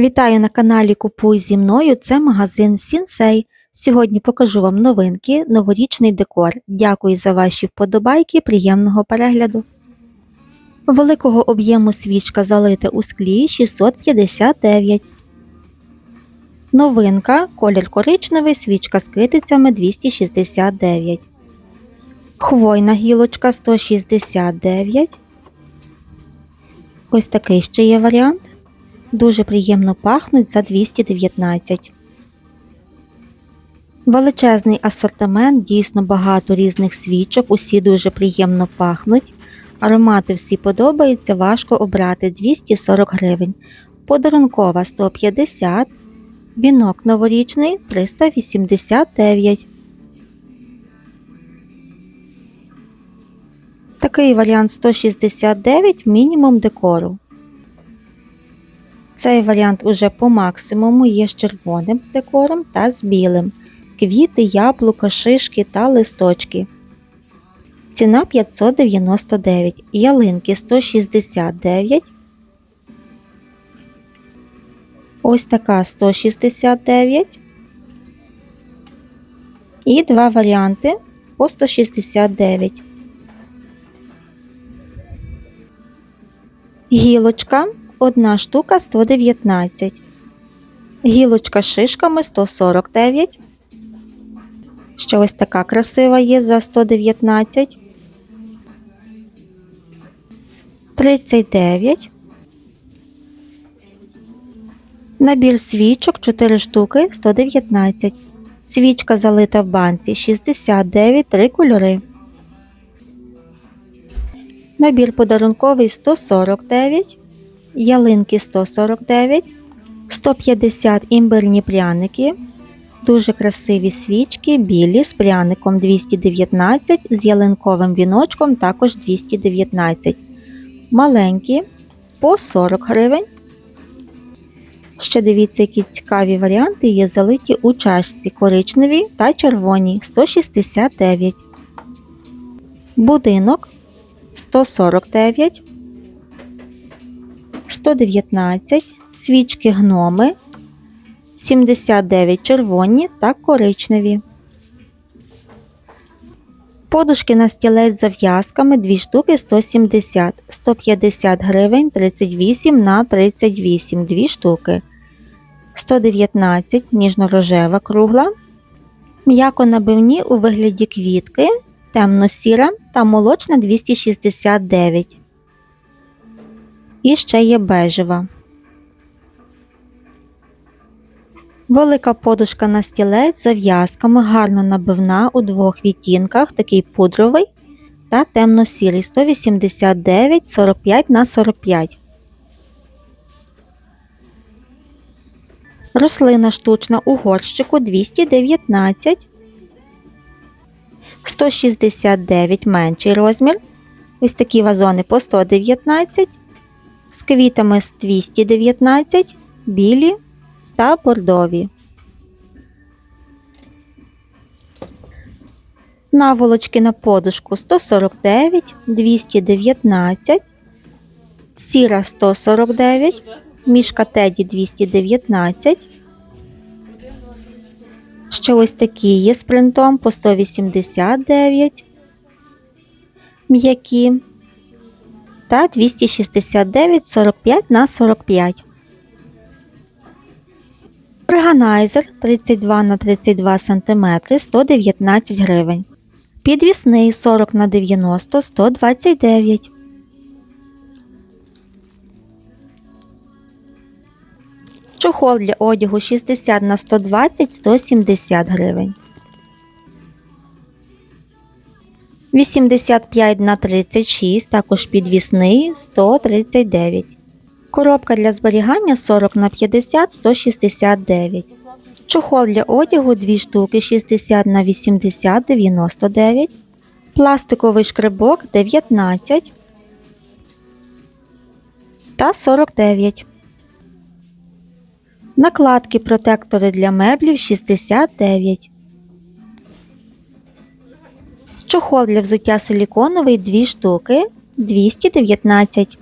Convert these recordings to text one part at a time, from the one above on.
Вітаю на каналі Купуй зі мною. Це магазин Сінсей. Сьогодні покажу вам новинки, новорічний декор. Дякую за ваші вподобайки, приємного перегляду. Великого об'єму свічка залита у склі 659. Новинка колір коричневий, свічка з китицями 269. Хвойна гілочка 169. Ось такий ще є варіант. Дуже приємно пахнуть за 219. Величезний асортимент, дійсно багато різних свічок, усі дуже приємно пахнуть. Аромати всі подобаються, важко обрати 240 гривень. Подарункова 150, вінок новорічний 389. Такий варіант 169 мінімум декору. Цей варіант уже по максимуму є з червоним декором та з білим. Квіти, яблука, шишки та листочки. Ціна 599, ялинки 169. Ось така 169. І два варіанти по 169. Гілочка Одна штука 119. Гілочка з шишками 149. Ще ось така красива є за 119. 39. Набір свічок 4 штуки 119. Свічка залита в банці 69 3 кольори. Набір подарунковий 149 ялинки 149, 150 імбирні пряники, дуже красиві свічки, білі з пряником 219, з ялинковим віночком також 219, маленькі по 40 гривень. Ще дивіться, які цікаві варіанти є залиті у чашці коричневі та червоні 169. Будинок 149. 119 свічки гноми, 79 червоні та коричневі. Подушки на стілець зав'язками 2 штуки 170, 150 гривень 38 на 38 2 штуки. 119 ніжно-рожева кругла. М'яко набивні у вигляді квітки, темно-сіра та молочна 269. І ще є бежева. Велика подушка на стілець з зав'язками, гарно набивна у двох відтінках, такий пудровий та темно-сірий 189 45 на 45. Рослина штучна у горщику 219, 169 менший розмір. Ось такі вазони по 119 з квітами з 219, білі та бордові. Наволочки на подушку 149, 219, сіра 149, мішка теді 219. Ще ось такі є з принтом по 189, м'які та 269 45 на 45. Органайзер 32 на 32 см 119 гривень. Підвісний 40 на 90 129. Чохол для одягу 60 на 120 170 гривень. 85 на 36, також підвісний 139. Коробка для зберігання 40 на 50 169. Чохол для одягу 2 штуки 60 на 80 99. Пластиковий шкребок 19 та 49. Накладки протектори для меблів 69. Чохол для взуття силіконовий 2 штуки 219.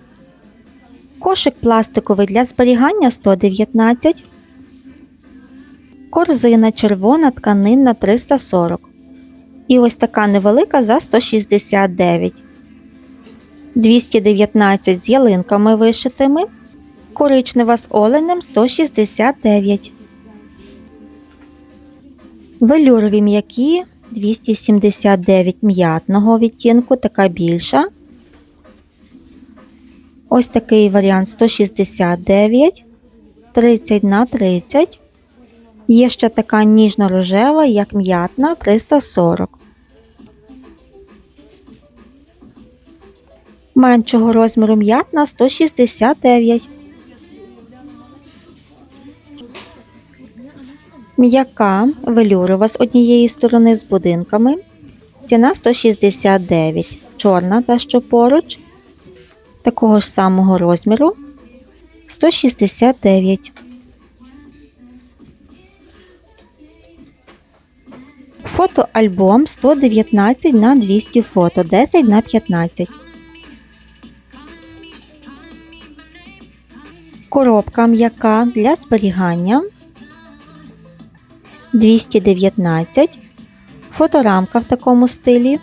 Кошик пластиковий для зберігання 119. Корзина червона тканинна 340. І ось така невелика за 169. 219 з ялинками вишитими. Коричнева з оленем 169. Велюрові м'які 279 м'ятного відтінку, така більша. Ось такий варіант 169, 30 на 30. Є ще така ніжно-рожева, як м'ятна 340. Меншого розміру м'ятна 169. М'яка велюрова з однієї сторони з будинками. Ціна 169. Чорна та що поруч. Такого ж самого розміру 169. Фотоальбом 119 на 200 фото 10 на 15. Коробка м'яка для зберігання 219. Фоторамка в такому стилі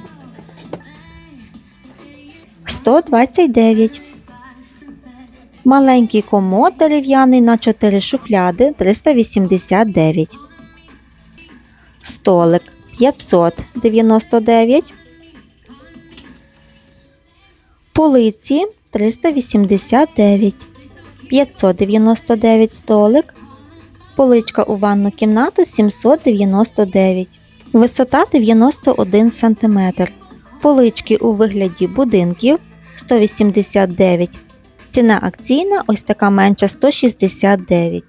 129. Маленький комод дерев'яний на 4 шуфляди 389. Столик 599. Полиці 389. 599 столик. Поличка у ванну кімнату 799. Висота 91 см. Полички у вигляді будинків 189. Ціна акційна ось така менша 169.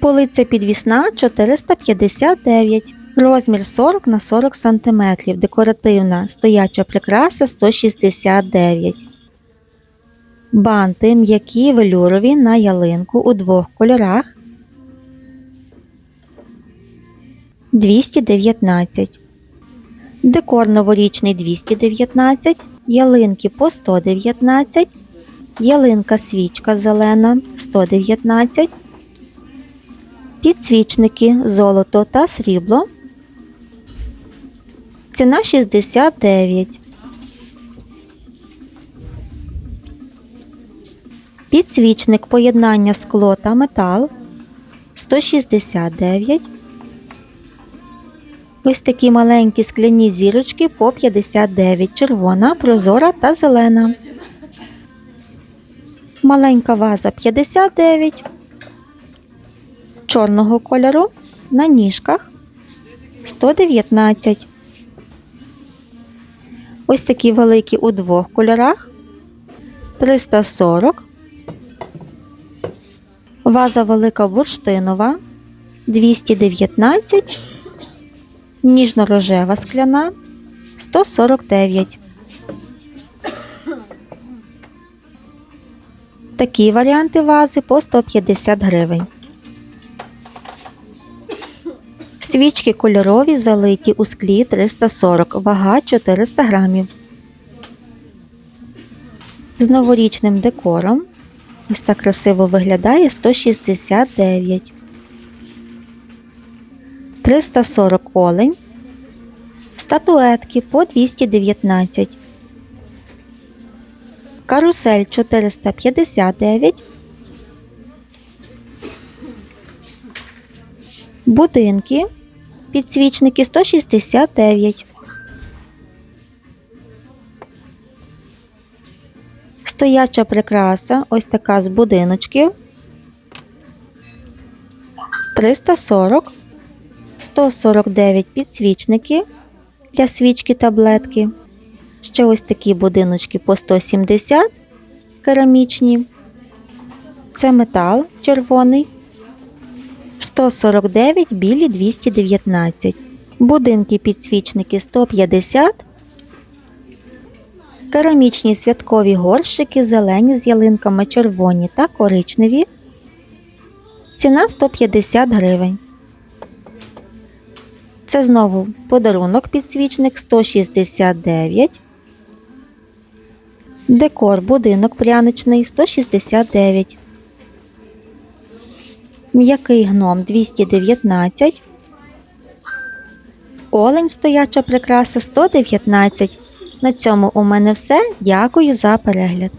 Полиця підвісна 459. Розмір 40 на 40 см. Декоративна стояча прикраса 169. Банти м'які велюрові на ялинку у двох кольорах 219. Декор новорічний 219, ялинки по 119, ялинка свічка зелена 119, підсвічники золото та срібло. Ціна 69. Підсвічник поєднання скло та метал 169. Ось такі маленькі скляні зірочки по 59, червона, прозора та зелена. Маленька ваза 59. Чорного кольору на ніжках 119. Ось такі великі у двох кольорах 340. Ваза велика бурштинова 219. Ніжно-рожева скляна 149. Такі варіанти вази по 150 гривень. Свічки кольорові залиті у склі 340, вага 400 грамів. З новорічним декором. Ось так красиво виглядає 169. 340 олень. Статуетки по 219. Карусель 459. Будинки. Підсвічники 169. Стояча прикраса. Ось така з будиночків. 340. 149 підсвічники для свічки таблетки. Ще ось такі будиночки по 170 керамічні. Це метал червоний. 149 білі 219. Будинки підсвічники 150. Керамічні святкові горщики зелені з ялинками червоні та коричневі. Ціна 150 гривень. Це знову подарунок підсвічник 169. Декор будинок пряничний 169. М'який гном 219. Олень стояча прикраса 119. На цьому у мене все. Дякую за перегляд.